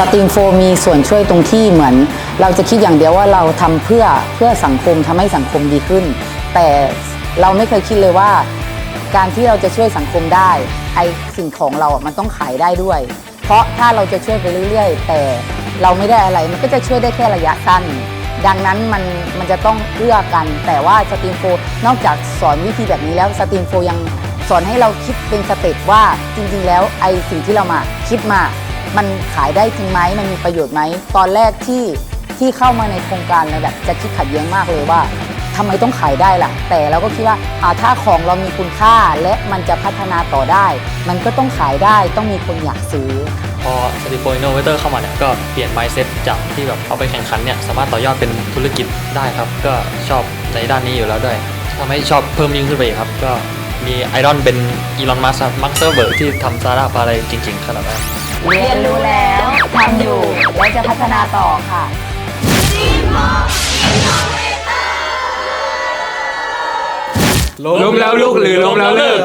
สตรีมโฟมีส่วนช่วยตรงที่เหมือน เราจะคิดอย่างเดียวว่าเราทำเพื่อเพื่อสังคมทำให้สังคมดีขึ้น แต่เราไม่เคยคิดเลยว่า การที่เราจะช่วยสังคมได้ไอสิ่งของเราอะมันต้องขายได้ด้วย เพราะถ้าเราจะช่วยไปเรื่อยๆ แต่เราไม่ได้อะไรมันก็จะช่วยได้แค่ระยะสั้น ดังนั้นมันมันจะต้องเอื้อกัน แต่ว่าสตรีมโฟนอกจากสอนวิธีแบบนี้แล้วสตรีมโฟยังสอนให้เราคิดเป็นสเต็ปว่าจริงๆ แล้วไอสิ่งที่เรามาคิดมา มันขายได้จริงไหมมันมีประโยชน์ไหม ตอนแรกที่ที่เข้ามาในโครงการเราแบบจะคิดขัดแย้งมากเลยว่าทำไมต้องขายได้ล่ะ แต่เราก็คิดว่าอ่าถ้าของเรามีคุณค่าและมันจะพัฒนาต่อได้ มันก็ต้องขายได้ต้องมีคนอยากซื้อพอสติโฟอินโนเวเตอร์เข้ามาเนี่ยก็เปลี่ยน mindset จากที่แบบเอาไปแข่งขันเนี่ยสามารถต่อยอดเป็นธุรกิจได้ครับ ก็ชอบในด้านนี้อยู่แล้วด้วยทำให้ชอบเพิ่มยิ่งขึ้นไปครับ ก็มีไอดอลเป็นอีลอนมัสก์มักเซอร์เบิร์กที่ทำซาร่าปอะไรจริง ๆ ขนาดนั้น เรียนรู้แล้วทำอยู่และจะพัฒนาต่อค่ะ ล้มแล้วลุกหรือล้มแล้วเลิก